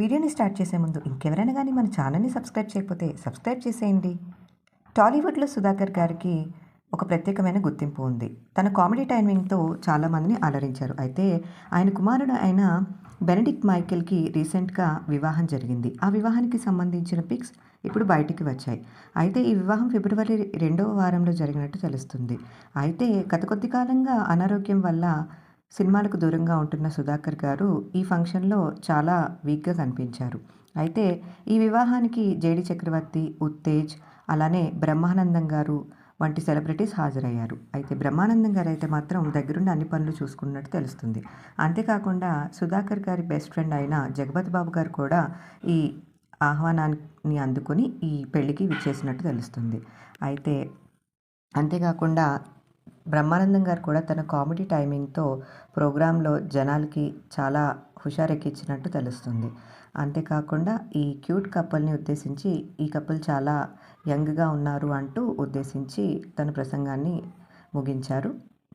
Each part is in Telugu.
వీడియోని స్టార్ట్ చేసే ముందు ఇంకెవరైనా కానీ మన ఛానల్ని సబ్స్క్రైబ్ చేయకపోతే సబ్స్క్రైబ్ చేసేయండి. టాలీవుడ్లో సుధాకర్ గారికి ఒక ప్రత్యేకమైన గుర్తింపు ఉంది. తన కామెడీ టైమింగ్తో చాలామందిని అలరించారు. అయితే ఆయన కుమారుడు అయిన బెనడిక్ట్ మైకేల్కి రీసెంట్గా వివాహం జరిగింది. ఆ వివాహానికి సంబంధించిన పిక్స్ ఇప్పుడు బయటికి వచ్చాయి. అయితే ఈ వివాహం ఫిబ్రవరి రెండవ వారంలో జరిగినట్టు తెలుస్తుంది. అయితే గత కొద్ది కాలంగా అనారోగ్యం వల్ల సినిమాలకు దూరంగా ఉంటున్న సుధాకర్ గారు ఈ ఫంక్షన్లో చాలా వీక్గా కనిపించారు. అయితే ఈ వివాహానికి జేడి చక్రవర్తి ఉత్తేజ్ అలానే బ్రహ్మానందం గారు వంటి సెలబ్రిటీస్ హాజరయ్యారు. అయితే బ్రహ్మానందం గారు అయితే మాత్రం దగ్గరుండి అన్ని పనులు చూసుకున్నట్టు తెలుస్తుంది. అంతేకాకుండా సుధాకర్ గారి బెస్ట్ ఫ్రెండ్ అయిన జగపతి బాబు గారు కూడా ఈ ఆహ్వానాన్ని అందుకొని ఈ పెళ్ళికి విచ్చేసినట్టు తెలుస్తుంది. అయితే అంతేకాకుండా బ్రహ్మానందం గారు కూడా తన కామెడీ టైమింగ్తో ప్రోగ్రాంలో జనాలకి చాలా హుషారెక్కించినట్టు తెలుస్తుంది. అంతేకాకుండా ఈ క్యూట్ కపుల్ని ఉద్దేశించి ఈ కపుల్ చాలా యంగ్గా ఉన్నారు అంటూ ఉద్దేశించి తన ప్రసంగాన్ని ముగించారు.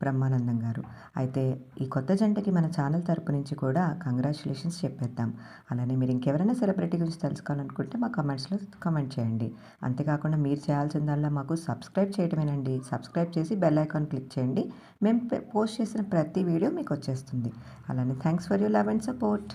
బ్రహ్మానందం గారు. అయితే ఈ కొత్త జంటకి మన ఛానల్ తరపు నుంచి కూడా కంగ్రాచులేషన్స్ చెప్పేద్దాం. అలానే మీరు ఇంకెవరైనా సెలబ్రిటీ గురించి తెలుసుకోవాలనుకుంటే మా కమెంట్స్లో కమెంట్ చేయండి. అంతేకాకుండా మీరు చేయాల్సిందల్లా మాకు సబ్స్క్రైబ్ చేయడమేనండి సబ్స్క్రైబ్ చేసి బెల్ ఐకాన్ క్లిక్ చేయండి. మేము పోస్ట్ చేసిన ప్రతి వీడియో మీకు వచ్చేస్తుంది. అలానే thanks for you love and support.